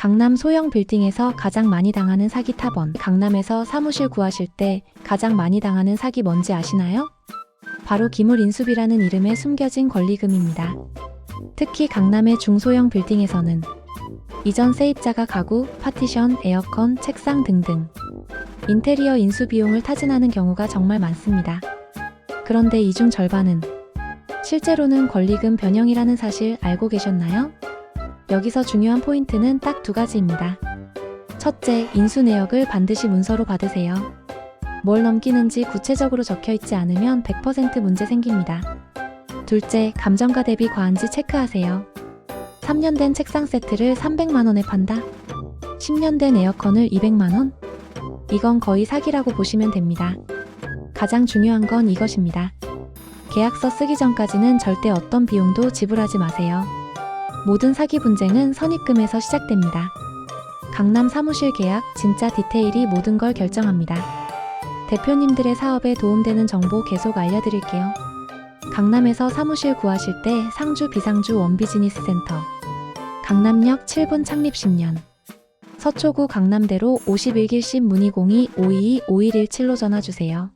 강남 소형 빌딩에서 가장 많이 당하는 사기 탑원. 강남에서 사무실 구하실 때 가장 많이 당하는 사기 뭔지 아시나요? 바로 기물 인수비라는 이름에 숨겨진 권리금입니다. 특히 강남의 중소형 빌딩에서는 이전 세입자가 가구, 파티션, 에어컨, 책상 등등 인테리어 인수 비용을 타진하는 경우가 정말 많습니다. 그런데 이 중 절반은 실제로는 권리금 변형이라는 사실 알고 계셨나요? 여기서 중요한 포인트는 딱 두 가지입니다. 첫째, 인수 내역을 반드시 문서로 받으세요. 뭘 넘기는지 구체적으로 적혀 있지 않으면 100% 문제 생깁니다. 둘째, 감정가 대비 과한지 체크하세요. 3년 된 책상 세트를 300만원에 판다? 10년 된 에어컨을 200만원? 이건 거의 사기라고 보시면 됩니다. 가장 중요한 건 이것입니다. 계약서 쓰기 전까지는 절대 어떤 비용도 지불하지 마세요. 모든 사기 분쟁은 선입금에서 시작됩니다. 강남 사무실 계약 진짜 디테일이 모든 걸 결정합니다. 대표님들의 사업에 도움되는 정보 계속 알려드릴게요. 강남에서 사무실 구하실 때 상주 비상주 원비즈니스 센터 강남역 7분 창립 10년 서초구 강남대로 51길 10 문의 02 522 5117로 전화 주세요.